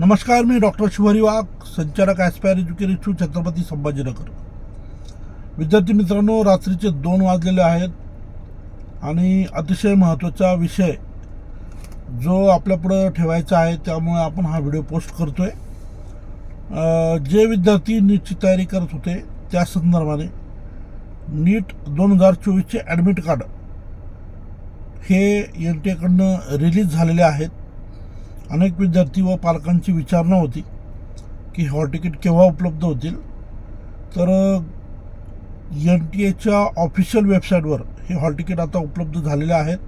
नमस्कार मी डॉक्टर शिवहरी वाघ संचालक aspire education institute Chhatrapati Sambhajinagar. विद्यार्थी मित्रांनो रात्रीचे दोन वाजलेले आहेत आणि अतिशय महत्त्वाचा विषय जो आपल्यापुढं ठेवायचा आहे त्यामुळे आपण हा व्हिडिओ पोस्ट करतो आहे जे विद्यार्थी नीटची तयारी करत होते त्या संदर्भाने नीट दोन हजार चोवीसचे ॲडमिट कार्ड हे एन टी एकडनं रिलीज झालेले आहेत. अनेक विद्यार्थी व पालकांची विचारणा होती की हॉल तिकीट केव्हा उपलब्ध होतील. तर एन टी एच्या ऑफिशियल वेबसाईटवर हे हॉल तिकीट आता उपलब्ध झालेले आहेत.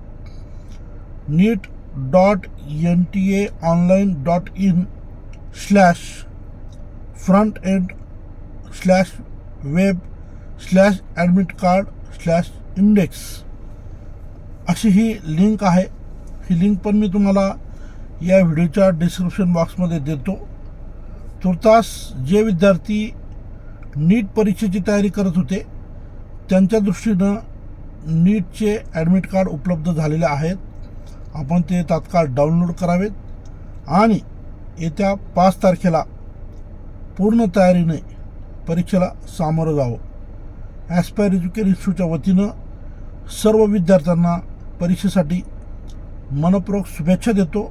NEET dot N T A online dot in slash front end slash web slash admit card slash index अशी ही लिंक आहे. ही लिंक पण मी तुम्हाला या व्हिडिओच्या डिस्क्रिप्शन बॉक्समध्ये देतो. तुर्तास जे विद्यार्थी नीट परीक्षेची तयारी करत होते त्यांच्या दृष्टीनं नीटचे ॲडमिट कार्ड उपलब्ध झालेले आहेत. आपण ते तात्काळ डाउनलोड करावेत. आणि येत्या पाच तारखेला पूर्ण तयारीने परीक्षेला सामोरं जावं. ॲस्पायर एज्युकेशन इन्स्टिट्यूटच्या वतीनं सर्व विद्यार्थ्यांना परीक्षेसाठी मनपूर्वक शुभेच्छा देतो.